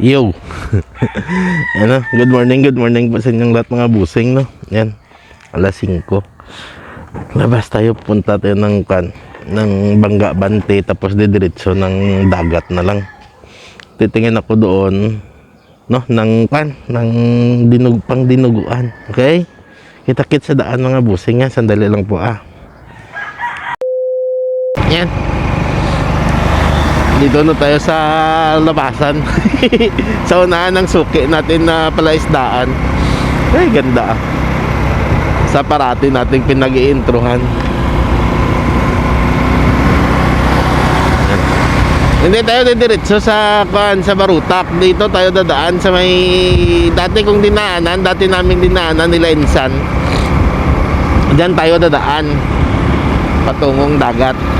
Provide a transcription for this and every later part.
Yo. ano, good morning, good morning po sa inyong lahat mga busing, no? Yan. Alas 5. Labas tayo, punta tayo ng kan ng Bangga Bante tapos didiretso ng dagat na lang. Titingin ako doon no ng kan ng dinug pang dinuguan. Okay? Kita-kit sa daan mga busing yan. Sandali lang po ah. Yan. Dito na tayo sa labasan. sa unahan ng suki natin na palaisdaan. Ay, ganda ah. Sa parati nating pinag-iintrohan. Hindi tayo didiretso sa kan sa Barutak. Dito tayo dadaan sa may dati kong dinaanan, dati naming dinaanan nila Insan. Diyan tayo dadaan patungong dagat.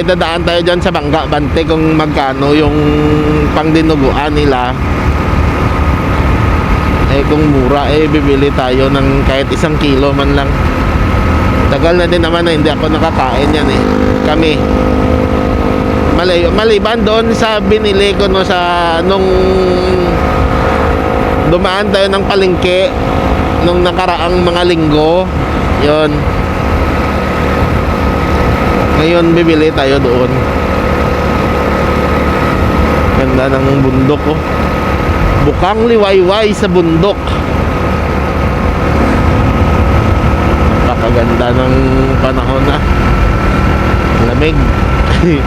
Eh dadaan tayo dyan sa Bangga Bante kung magkano yung pangdinuguan nila. Eh kung mura eh bibili tayo ng kahit isang kilo man lang. Tagal na din naman na hindi ako nakakain yan eh. Kami. Malay, maliban doon sa binili ko no sa nung dumaan tayo ng palengke nung nakaraang mga linggo yon ngayon bibili tayo doon. Ganda ng bundok oh. Bukang liwayway sa bundok. Napakaganda ng panahon na. Lamig.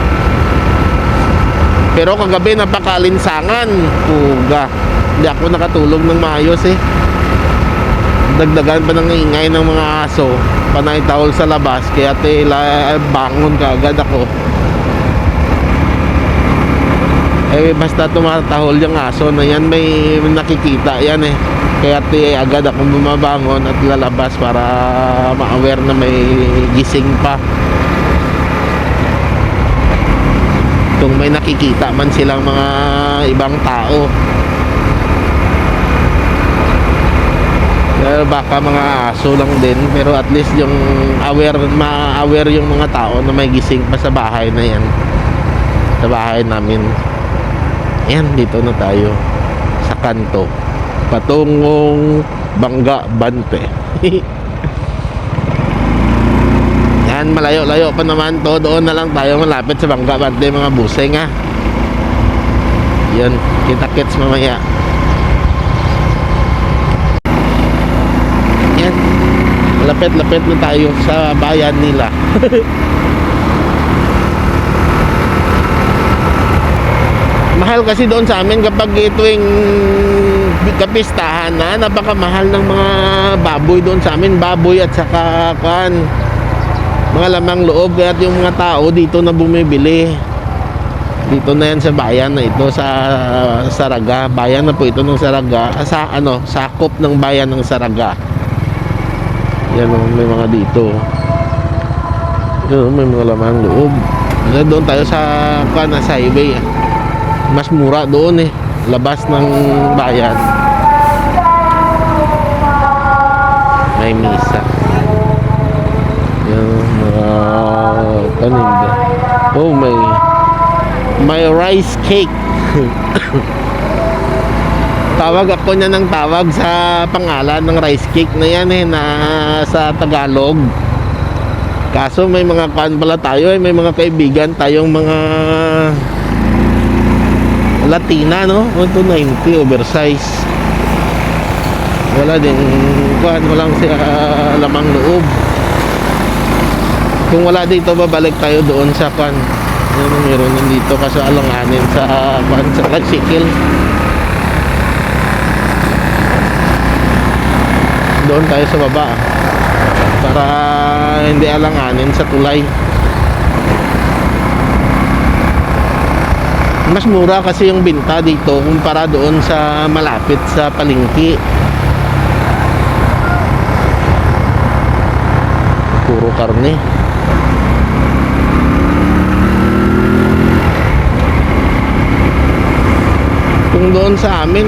Pero kagabi napakalinsangan. Puga. Hindi ako nakatulog ng maayos eh. Dagdagan pa ng ingay ng mga aso panay tawol sa labas kaya tila bangon ka agad ako. Eh basta tumatahol yung aso na yan may nakikita yan eh. Kaya ti agad ako bumabangon at lalabas para ma-aware na may gising pa. Kung may nakikita man silang mga ibang tao baka mga aso lang din pero at least yung aware ma-aware yung mga tao na may gising pa sa bahay na yan. Sa bahay namin. Yan dito na tayo. Sa kanto. Patungong Bangga Bante. Yan malayo-layo pa naman. To doon na lang tayo. Malapit sa Bangga Bante mga buseng ha. Yan kita-kits mamaya yan lapit-lapit na tayo sa bayan nila. Mahal kasi doon sa amin kapag ituwing kapistahan na napakamahal ng mga baboy doon sa amin. Baboy at saka kan mga lamang loob. Kaya yung mga tao dito na bumibili. Dito na yan sa bayan na ito sa Saraga bayan na po ito ng Saraga. Sa ano sakop ng bayan ng Saraga yan o, may mga dito. Yan o, may mga lamang loob. Yan, doon tayo sa kana sa highway. ah. Mas mura doon eh. Labas ng bayan. May misa. Yan, mga paninda. Oh, may may rice cake. tawag ako niya ng tawag sa pangalan ng rice cake na yan eh na sa Tagalog. Kaso may mga kan pala tayo eh may mga kaibigan tayong mga Latina no? 190 oversize wala din kuan walang siya lamang loob. Kung wala dito babalik tayo doon sa kan ano meron din dito kasi alanganin sa kan sa tricycle doon tayo sa baba. Para hindi alanganin sa tulay. Mas mura kasi yung binta dito kumpara doon sa malapit sa palengke puro karne doon sa amin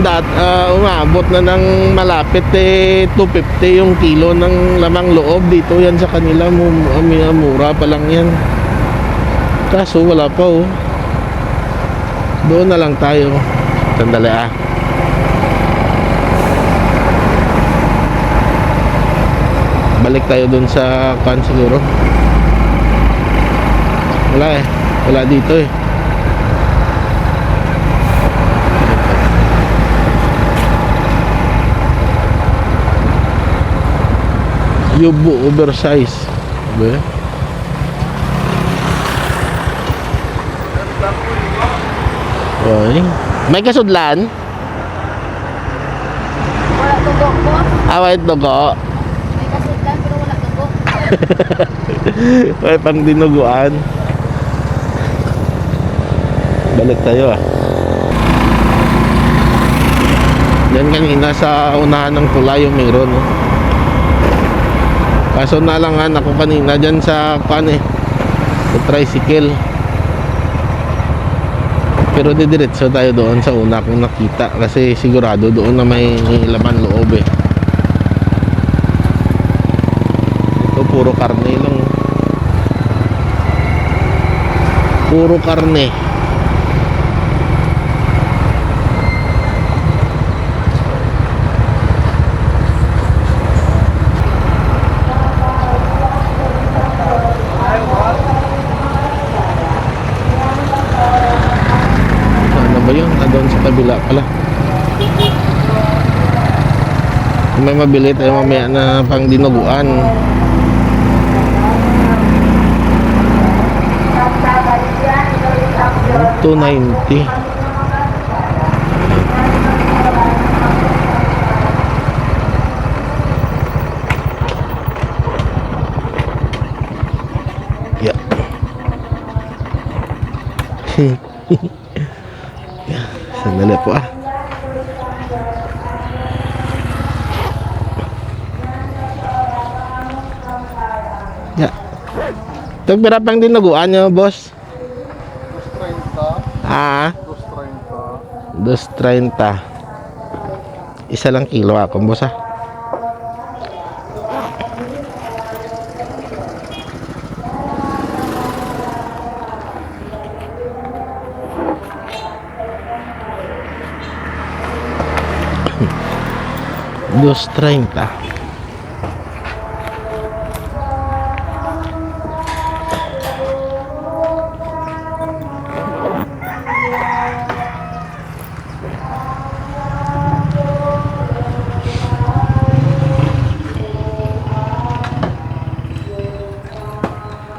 dat, ah, umabot na ng malapit eh 250 yung kilo ng lamang loob dito yan sa kanila mu- mu- mura pa lang yan Kaso wala pa oh. Doon na lang tayo. Sandali ah. Balik tayo doon sa kan siguro. Wala eh. Wala dito eh. Yubo oversize. Ba? Oy. May kasudlan? Wala tugo po. Away dugo. May kasundan pero wala tugo. May pang dinuguan. Balik tayo ah. Yan kanina sa unahan ng pula yung meron. No? Kaso nalangan ako kanina dyan sa kan eh. Sa tricycle. Pero didiretso tayo doon sa una kong nakita kasi sigurado doon na may laman loob eh. Ito puro karne lang. Puro karne. Ah, doon sa kabila pala. May mabili tayo mamaya na pang dinuguan. Two ninety. Yeah. Sandali po ah. Ya. Ito pira pang dinuguan nyo, boss. 30, Ah, 230. 230. Isa lang kilo ako, boss ah. Dos treinta.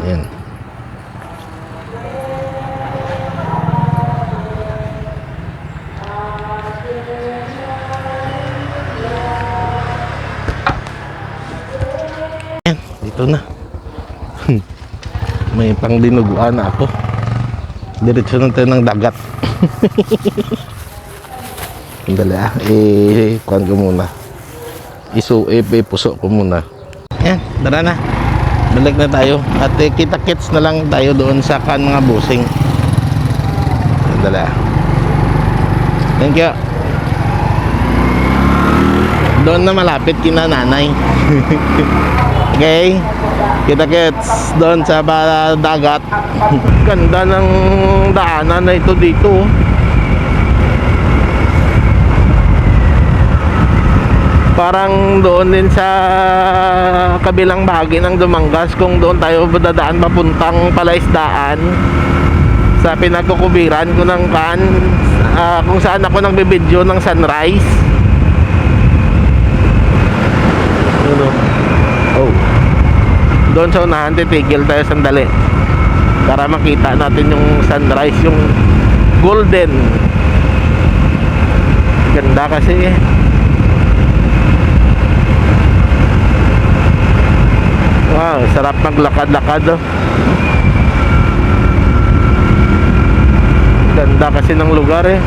Ayan. Dito na. May pang dinuguan na ako. Diretso na tayo ng dagat. Sandali ah. Eh, kuhan ko muna. Isu, eh, puso ko muna. Ayan, tara na. Balik na tayo. At eh, kita-kits na lang tayo doon sa kan mga busing. Sandali ah. Thank you. Doon na malapit kina nanay. okay? Kita-kits doon sa dagat. Ganda ng daanan na ito dito. Parang doon din sa kabilang bahagi ng Dumangas kung doon tayo dadaan papuntang palaisdaan sa pinagkukubiran ko ng kan ah, kung saan ako nagbibideo ng sunrise. Ano? Oh. Doon sa unahan titigil tayo sandali para makita natin yung sunrise, yung golden. Ganda kasi. Wow, sarap maglakad-lakad oh. Ganda kasi ng lugar eh.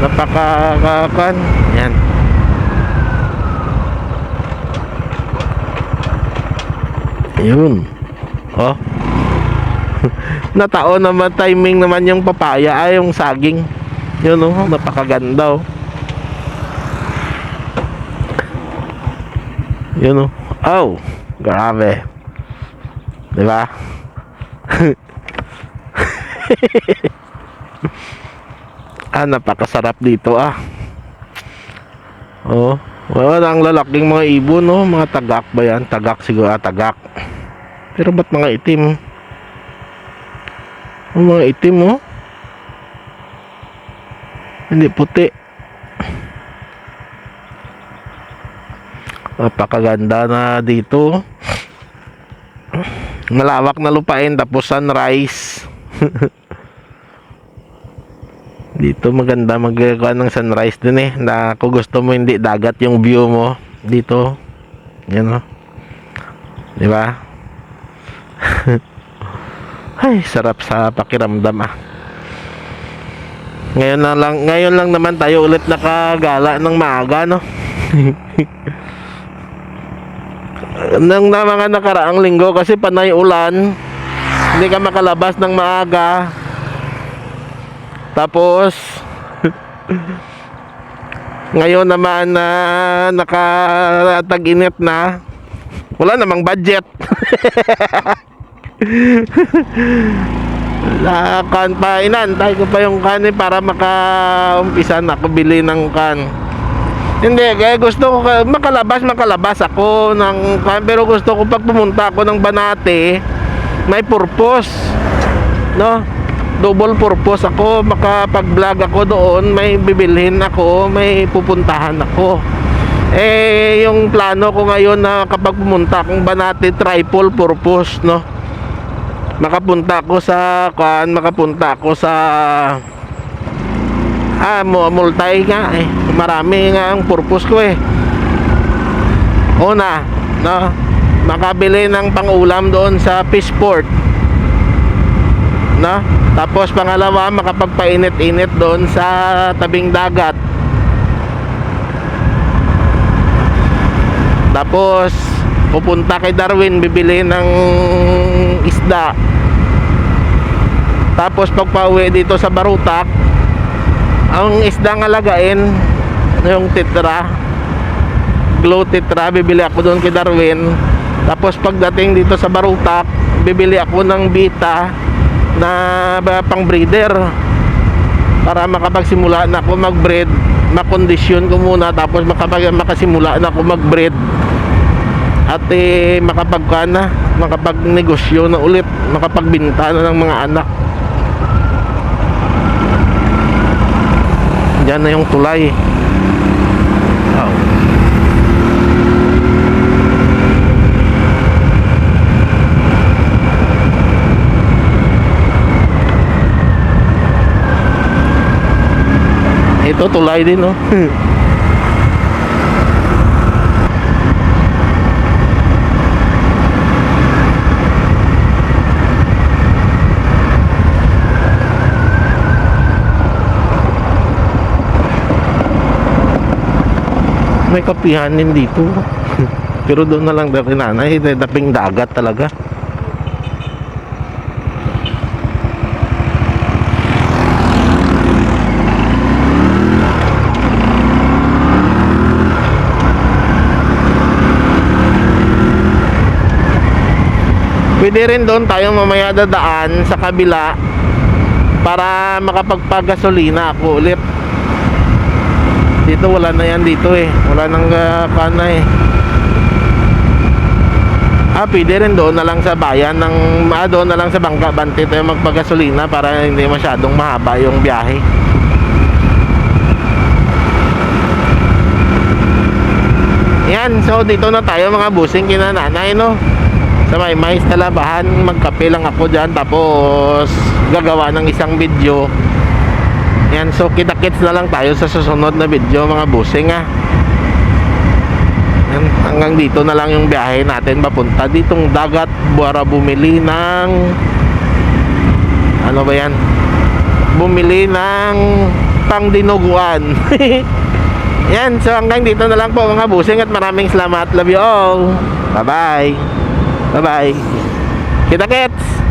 Napakakan. Yan. Yun. Oh. Natao naman timing naman yung papaya ay yung saging. Yun oh, napakaganda oh. Yun oh. Oh, grabe. 'Di ba? ah, napakasarap dito ah. Oh, wala ang lalaking mga ibon, no? Mga tagak ba yan? Tagak siguro, ah, tagak. Pero ba't mga itim? Ang mga itim, oh. Hindi puti. Napakaganda na dito. Malawak na lupain tapos sunrise. dito maganda magagawa ng sunrise din eh. Na kung gusto mo hindi dagat yung view mo dito. Yan oh. Di ba? Ay, sarap sa pakiramdam ah. Ngayon na lang, ngayon lang naman tayo ulit nakagala ng maaga, no? Nang na mga nakaraang linggo kasi panay ulan, hindi ka makalabas ng maaga. Tapos, ngayon naman na nakatag-init na, wala namang budget. La kan pa inantay ko pa yung kanin para makaumpisa na ako bili ng kan. Hindi, kaya gusto ko ka- makalabas, makalabas ako ng kan pero gusto ko pag pumunta ako ng Banate, may purpose. No? Double purpose ako, makapag-vlog ako doon, may bibilhin ako, may pupuntahan ako. Eh, yung plano ko ngayon na kapag pumunta akong Banate, triple purpose, no? Makapunta ako sa kan makapunta ako sa ah mu- multi nga eh. Marami nga ang purpose ko eh. Una no makabili ng pangulam doon sa fishport no? Tapos pangalawa makapagpainit-init doon sa tabing dagat. Tapos pupunta kay Darwin bibili ng isda. Tapos pagpauwi dito sa Barutak ang isda nga lagain yung titra? Glow titra bibili ako doon kay Darwin. Tapos pagdating dito sa Barutak bibili ako ng bita na pang breeder. Para makapagsimula na ako mag-breed makondisyon ko muna tapos makapag makasimula na ako mag-breed at eh, makapagka na makapagnegosyo na ulit makapagbinta na ng mga anak. Diyan na yung tulay. Wow. Ito tulay din no may kapihan din dito. Pero doon na lang dati nanay daping dagat talaga. Pwede rin doon tayo mamaya dadaan sa kabila para makapagpagasolina ako ulit dito wala na yan dito eh. Wala nang uh, kana eh. Ah pwede rin doon na lang sa bayan ng ah, doon na lang sa bangka bante tayo magpagasolina para hindi masyadong mahaba yung biyahe. Yan so dito na tayo mga busing kina nanay no? Sa may mais talabahan magkape lang ako dyan tapos gagawa ng isang video yan, so kita-kits na lang tayo sa susunod na video mga busing ha. Yan, hanggang dito na lang yung biyahe natin papunta ditong dagat para bumili ng ano ba yan? Bumili ng pangdinuguan. yan, so hanggang dito na lang po mga busing at maraming salamat. Love you all. Bye-bye. Bye-bye. Kita-kits!